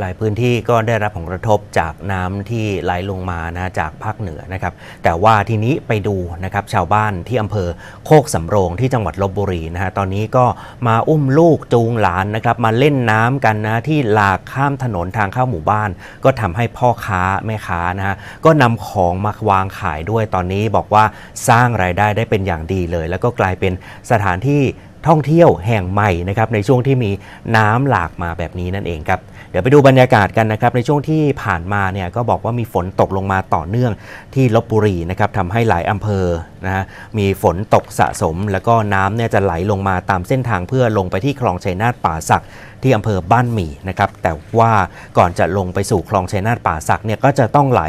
หลายพื้นที่ก็ได้รับผลกระทบจากน้ำที่ไหลลงมานะจากภาคเหนือนะครับ แต่ว่าทีนี้ไปดูนะครับชาวบ้านที่อำเภอโคกสำโรงที่จังหวัดลบบุรีนะฮะตอนนี้ก็มาอุ้มลูกจูงหลานนะครับมาเล่นน้ำกันนะที่หลากข้ามถนนทางเข้าหมู่บ้าน ก็ทำให้พ่อค้าแม่ค้านะฮะก็นำของมาวางขายด้วยตอนนี้บอกว่าสร้างรายได้ได้เป็นอย่างดีเลย แล้วก็กลายเป็นสถานที่ ท่องเที่ยวแห่งใหม่นะครับในช่วงที่มีน้ำหลากมาแบบนี้นั่นเองครับเดี๋ยวไปดูบรรยากาศกันนะครับในช่วงที่ผ่านมาเนี่ยก็บอกว่ามีฝนตกลงมาต่อเนื่องที่ลบบุรีนะครับทำให้หลายอำเภอ นะฮะมีฝนตกสะสม แล้วก็น้ำเนี่ยจะไหลลงมาตามเส้นทางเพื่อลงไปที่คลองชัยนาทป่าสักที่อำเภอบ้านหมี่นะครับแต่ว่าก่อนจะลงไปสู่คลองชัยนาทป่าสักเนี่ยก็จะต้องไหล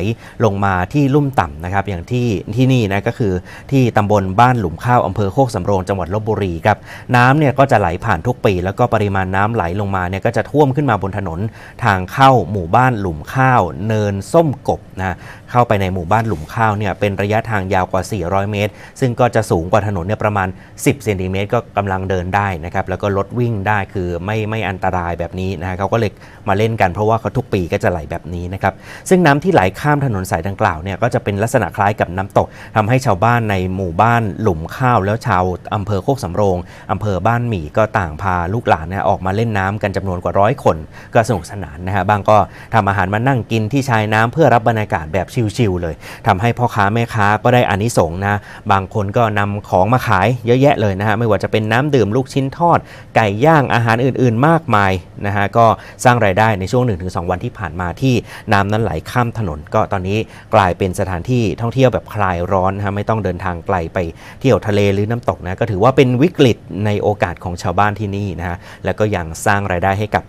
ลงมาที่ลุ่มต่ำนะครับอย่างที่ที่นี่นะก็คือที่ตำบลบ้านหลุมข้าวอำเภอโคกสำโรงจังหวัดลบบุรีครับน้ำเนี่ยก็จะไหลผ่านทุกปี แล้วก็ปริมาณน้ำไหลลงมาเนี่ยก็จะท่วมขึ้นมาบนถนนทางเข้าหมู่บ้านหลุมข้าว เนินส้มกบนะเข้าไปในหมู่บ้านหลุมข้าวเนี่ยเป็นระยะทางยาวกว่า 400 เมตรซึ่งก็จะสูงกว่าถนนเนี่ยประมาณ 10เซนติเมตรก็กำลังเดินได้นะครับแล้วก็รถวิ่งได้คือไม่ไม่อันตรายแบบนี้นะฮะเขาก็เลยมาเล่นกันเพราะว่าเขาทุกปีก็จะไหลแบบนี้นะครับซึ่งน้ำที่ไหลข้ามถนนสายดังกล่าวเนี่ยก็จะเป็นลักษณะคล้ายกับน้ำตกทำให้ชาวบ้านในหมู่บ้านหลุมข้าว แล้วชาวอำเภอโคกสำโรงอำเภอบ้านหมี่ก็ต่างพาลูกหลานนะออกมาเล่นน้ำกันจำนวนกว่าร้อยคน ก็สนุกสนานนะฮะบางก็ทำอาหารมานั่งกินที่ชายน้ำเพื่อรับบรรยากาศแบบชิลๆเลยทำให้พ่อค้าแม่ค้าก็ได้อานิสงส์นะบางคนก็นำของมาขายเยอะแยะเลยนะฮะไม่ว่าจะเป็นน้ำดื่มลูกชิ้นทอด ไก่ย่างอาหารอื่น ๆ มากมายนะฮะก็สร้างรายได้ในช่วง 1-2 วันที่ผ่านมาที่น้ำนั้นไหลข้ามถนน ก็ตอนนี้กลายเป็นสถานที่ท่องเที่ยวแบบคลายร้อนนะฮะไม่ต้องเดินทางไกลไปเที่ยวทะเลหรือน้ำตกนะก็ถือว่าเป็นวิกฤตในโอกาสของชาวบ้านที่นี่นะฮะแล้วก็ยังสร้างรายได้ให้กับ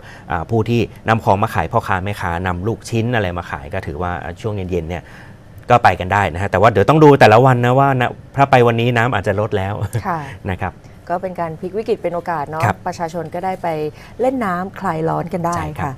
ผู้ที่นำของมาขายพ่อค้าแม่ค้านำลูกชิ้นอะไรมาขายก็ถือว่าช่วงเย็นๆเนี่ย ก็ไปกันได้นะฮะแต่ว่าเดี๋ยวต้องดูแต่ละวันนะว่านะถ้าไปวันนี้น้ำอาจจะลดแล้วค่ะนะครับก็เป็นการพลิกวิกฤตเป็นโอกาสเนาะครับประชาชนก็ได้ไปเล่นน้ำคลายร้อนกันได้ใช่ครับค่ะ